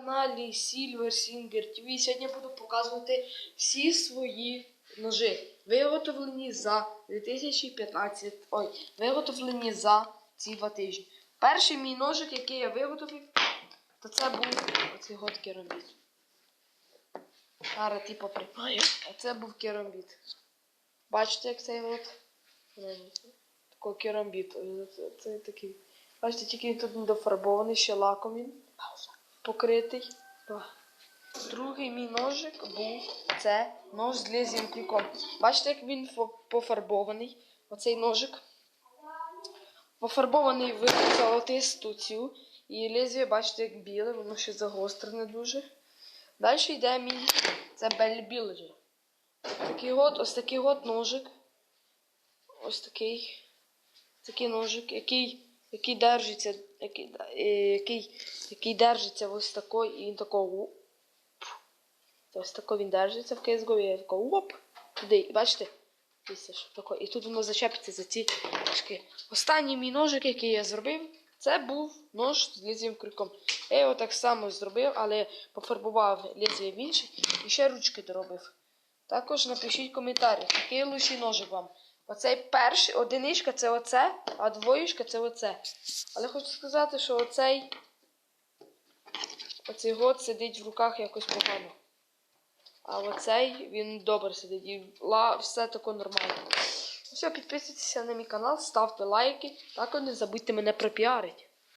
каналі Silver Singer TV. Сьогодні буду показувати всі свої ножи, виготовлені за 2015. Ой, виготовлені за ці два тижні. Перший мій ножик, який я виготовив, то це був оцей год керамбіт. Зараз типу приймаю. А це був керамбіт. Бачите, як цей от? Такий керамбіт. Це, це такий. Бачите, тільки він тут не дофарбований, ще лаком він покритий. Другий мій ножик був це нож з лезвієм кліком. Бачите, як він пофарбований. Оцей ножик. Пофарбований в золотисту цю. І лезвіє, бачите, як біле, воно ще загострене дуже. Далі йде мій це бельбілері. Такий от, ось такий от ножик. Ось такий. Такий ножик, який, який держиться, який, який, який держиться ось такий, і він такого. Ось тако він держиться в CSGO, і я тако оп, туди. І бачите? Тако. І тут воно зачепиться за ці шки. Останній мій ножик, який я зробив, це був нож з лізвієм крюком. Я його так само зробив, але пофарбував лезвіє в інший і ще ручки доробив. Також напишіть в який лучший ножик вам. Оцей перший, одиничка це оце, а двоєчка це оце. Але хочу сказати, що оцей, оцей год сидить в руках якось погано. А оцей він добре сидить. І все тако нормально. Все, підписуйтесь на мій канал, ставте лайки. Також не забудьте мене пропіарити.